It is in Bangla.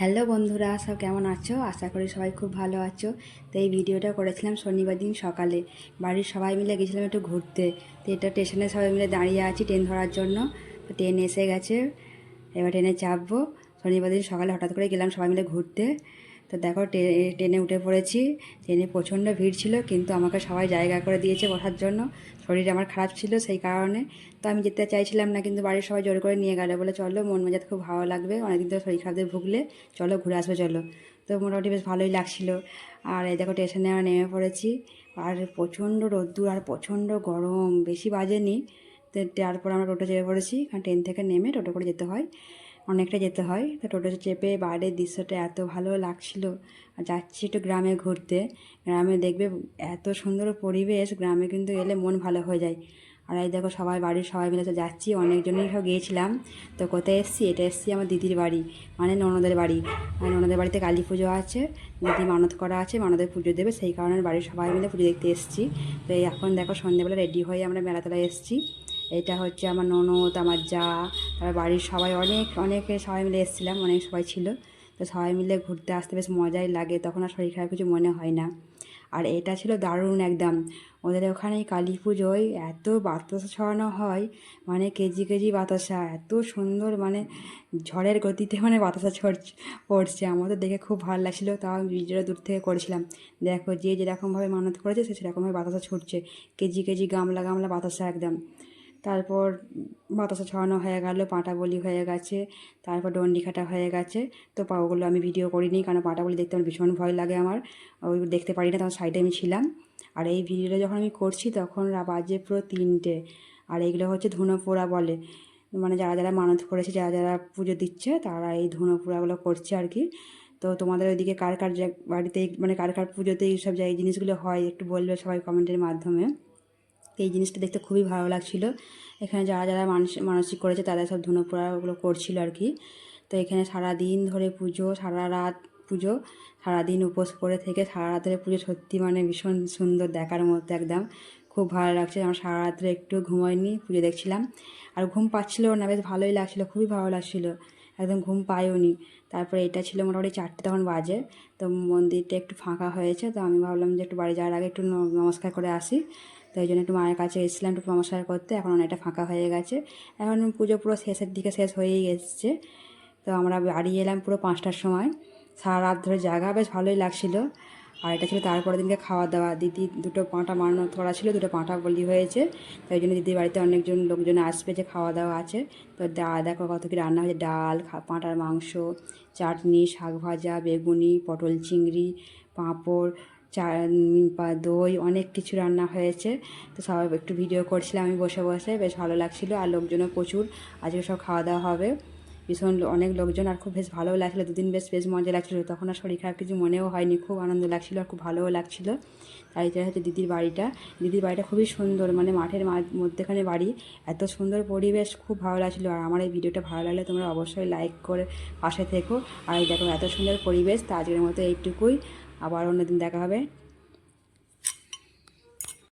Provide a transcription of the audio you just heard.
হ্যালো বন্ধুরা, সব কেমন আছো? আশা করি সবাই খুব ভালো আছো। তো এই ভিডিওটা করেছিলাম শনিবার দিন সকালে। বাড়ির সবাই মিলে গেছিলাম একটু ঘুরতে। তো এটা স্টেশনে সবাই মিলে দাঁড়িয়ে আছি ট্রেন ধরার জন্য। তো ট্রেন এসে গেছে। এবার ট্রেনে চাপবো। শনিবার দিন সকালে হঠাৎ করে গেলাম সবাই মিলে ঘুরতে। তো দেখো ট্রে- ট্রেনে উঠে পড়েছি। ট্রেনে প্রচণ্ড ভিড় ছিল, কিন্তু আমাকে সবাই জায়গা করে দিয়েছে বসার জন্য। শরীর আমার খারাপ ছিল সেই কারণে। তো আমি যেতে চাইছিলাম না, কিন্তু বাড়ির সবাই জোর করে নিয়ে গেল। বলে, চলো, মন মেজাজ খুব ভালো লাগবে। অনেকদিন তো শরীর খারাপ ভুগলে। চলো, ঘুরে আসবে, চলো। তো মোটামুটি বেশ ভালোই লাগছিল। আর এই দেখো, স্টেশনে আমরা নেমে পড়েছি। আর প্রচণ্ড রোদ্দুর আর প্রচণ্ড গরম, বেশি বাজেনি। তারপর আমরা টোটো চেপে পড়েছি। কারণ ট্রেন থেকে নেমে টোটো করে যেতে হয়। অনেকটা যেতে হয়। তো টোটো চেপে বাইরের দৃশ্যটা এত ভালো লাগছিল। আর যাচ্ছি একটু গ্রামে ঘুরতে। গ্রামে দেখবে এত সুন্দর পরিবেশ, গ্রামে কিন্তু এলে মন ভালো হয়ে যায়। আর এই দেখো সবাই, বাড়ির সবাই মিলে তো যাচ্ছি, অনেকজনই সব গিয়েছিলাম। তো কোথায় এসছি? এটা এসছি আমার দিদির বাড়ি মানে ননদের বাড়ি। আর ননদের বাড়িতে কালী পুজো আছে, দিদি মানত করা আছে, মানদের পুজো দেবে, সেই কারণে বাড়ির সবাই মিলে পুজো দেখতে এসছি। তো এখন দেখো সন্ধ্যেবেলা রেডি হয়ে আমরা মেলাতলায় এসছি। এটা হচ্ছে আমার ননদ, আমার যা তারপর বাড়ির সবাই অনেক, অনেকে সবাই মিলে এসেছিলাম, অনেক সবাই ছিল। তো সবাই মিলে ঘুরতে আসতে বেশ মজাই লাগে, তখন আর শরীর খারাপ কিছু মনে হয় না। আর এটা ছিল দারুণ একদম। ওদের ওখানে কালী পুজোয় এত বাতাসা ছড়ানো হয় মানে কেজি কেজি বাতাসা, এত সুন্দর মানে ঝড়ের গতিতে মানে বাতাসা ছড়ছে, পড়ছে। আমাদের দেখে খুব ভালো লাগছিল, তাও আমি ভিডিওটা দূর থেকে করেছিলাম। দেখো, যে যেরকমভাবে মানত করেছে, সে সেরকমভাবে বাতাসা ছুটছে। কেজি কেজি গামলা গামলা বাতাসা একদম। তারপর বাতাসা ছড়ানো হয়ে গেল, পাঁটা বলি হয়ে গেছে, তারপর ডন্ডি কাটা হয়ে গেছে। তো পা ওগুলো আমি ভিডিও করিনি, কারণ পাঁটা বলি দেখতে আমার ভীষণ ভয় লাগে আমার। ওই দেখতে পারি না তখন সাইডে আমি ছিলাম। আর এই ভিডিওটা যখন আমি করছি, তখন বাজে পুরো তিনটে। আর এইগুলো হচ্ছে ধুনো পোড়া বলে। মানে যারা যারা মানত করেছে, যারা যারা পুজো দিচ্ছে, তারা এই ধুনো পোড়াগুলো করছে আর কি। তো তোমাদের ওইদিকে কার কার বাড়িতে মানে কার কার পুজোতে এইসব এই জিনিসগুলো হয়, একটু বলবে সবাই কমেন্টের মাধ্যমে। তো এই জিনিসটা দেখতে খুবই ভালো লাগছিল। এখানে যারা যারা মানুষ, মানসিক করেছে তারা সব ধুনো পোড়াগুলো করছিল আর কি। তো এখানে সারা দিন ধরে পুজো, সারা রাত পুজো, সারাদিন উপোস করে থেকে সারা রাতের পুজো সত্যি মানে ভীষণ সুন্দর দেখার মতো একদম। খুব ভালো লাগছে, আমার সারা রাত্রে একটু ঘুমাইনি, পুজো দেখছিলাম। আর ঘুম পাচ্ছিলো না, বেশ ভালোই লাগছিল, খুবই ভালো লাগছিল। একদম ঘুম পাইওনি। তারপরে এটা ছিল মোটামুটি চারটে তখন বাজে। তো মন্দিরটা একটু ফাঁকা হয়েছে, তো আমি ভাবলাম যে একটু বাড়ি যাওয়ার আগে একটু নমস্কার করে আসি। তো এই জন্য একটু মায়ের কাছে এসেছিলাম একটু নমস্কার করতে। এখন অনেকটা ফাঁকা হয়ে গেছে। এখন পুজো পুরো শেষের দিকে শেষ হয়েই এসছে। তো আমরা বাড়ি এলাম পুরো পাঁচটার সময়। সারা রাত ধরে জায়গা বেশ ভালোই লাগছিল। আর এটা ছিল তারপরের দিনকে খাওয়া দাওয়া দিদি দুটো পাঁটা মানত করা ছিল, দুটো পাঁটা বলি হয়েছে। তাই জন্য দিদির বাড়িতে অনেকজন লোকজন আসবে যে খাওয়া দাওয়া আছে। তো দা, দেখো কত কি রান্না হয়েছে। ডাল পাঁটার মাংস, চাটনি, শাক ভাজা, বেগুনি, পটল চিংড়ি, পাঁপড়, চা দই, অনেক কিছু রান্না হয়েছে। তো সবাই একটু ভিডিও করছিলাম, আমি বসে বসে। বেশ ভালো লাগছিল। আর লোকজনও প্রচুর। আজকে সব খাওয়া দাওয়া হবে। ভীষণ অনেক লোকজন আর খুব বেশ ভালোও লাগছিল। দুদিন বেশ বেশ মজা লাগছিল। তখন আর শরীর খারাপ কিছু মনেও হয়নি। খুব আনন্দ লাগছিল আর খুব ভালোও লাগছিল। আর এটা হচ্ছে দিদির বাড়িটা দিদির বাড়িটা খুবই সুন্দর। মানে মাঠের মধ্যেখানে বাড়ি। এত সুন্দর পরিবেশ, খুব ভালো লাগছিল। আর আমার এই ভিডিওটা ভালো লাগলে তোমরা অবশ্যই লাইক করে পাশে থেকো। আর দেখো, এত সুন্দর পরিবেশ। তো আজকের মতো এইটুকুই। আবার অন্যদিন দেখা হবে।